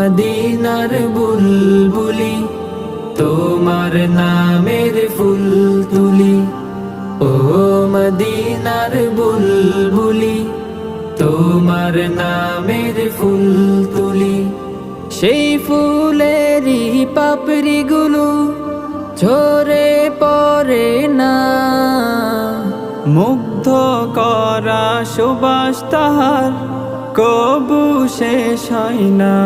মদিনার বুলবুলি, তোমার নামের ফুল তুলি। ও মদিনার বুলবুলি, তোমার নামের ফুল তুলি। সেই ফুলেরই পাপড়িগুলো ঝরে পড়ে না। মুগ্ধ করা সুবাস তাহার কবু শেষ হয় না।